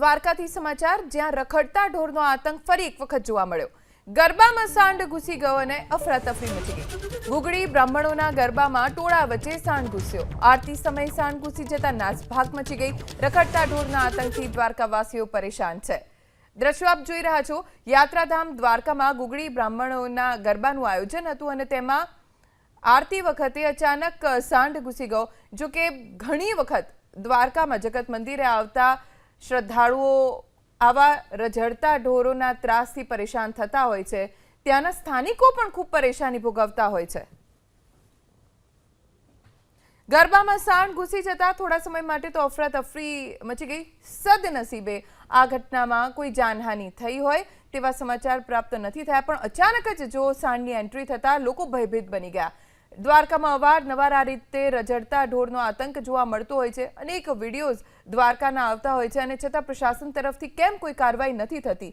દ્વારકાથી સમાચાર, જ્યાં રખડતા ઢોરનો આતંક ફરી એક વખત જોવા મળ્યો. ગરબામાં સાંડ ઘૂસી ગયો અને અફરાતફરી મચી ગઈ. ગુગળી બ્રાહ્મણોના ગરબામાં ટોળા વચ્ચે સાંડ ઘૂસ્યો. આરતી સમયે સાંડ ઘૂસી જતા નાસભાગ મચી ગઈ. રખડતા ઢોરના આતંકથી દ્વારકાવાસીઓ પરેશાન છે. દ્રશ્યો આપ જોઈ રહ્યા છો. યાત્રાધામ દ્વારકામાં ગુગડી બ્રાહ્મણોના ગરબાનું આયોજન હતું અને તેમાં આરતી વખતે અચાનક સાંઢ ઘૂસી ગયો. જો કે ઘણી વખત દ્વારકામાં જગત મંદિરે આવતા શ્રદ્ધાળુઓ આવા રઝળતા ઢોરોના ત્રાસથી પરેશાન થતા હોય છે, ત્યાંના સ્થાનિકો પણ ખૂબ પરેશાની ભોગવતા હોય છે. ગરબામાં સાંડ ઘૂસી જતા થોડા સમય માટે તો અફરાતફરી મચી ગઈ. સદનસીબે આ ઘટનામાં કોઈ જાનહાનિ થઈ હોય તેવા સમાચાર પ્રાપ્ત નથી થયા, પણ અચાનક જ જો સાંડની એન્ટ્રી થતા લોકો ભયભીત બની ગયા. દ્વારકામાં અવારનવાર આ રીતે રજડતા ઢોરનો આતંક જોવા મળતો હોય છે. અનેક વિડીયોઝ દ્વારકાના આવતા હોય છે અને છતાં પ્રશાસન તરફથી કેમ કોઈ કાર્યવાહી નથી થતી?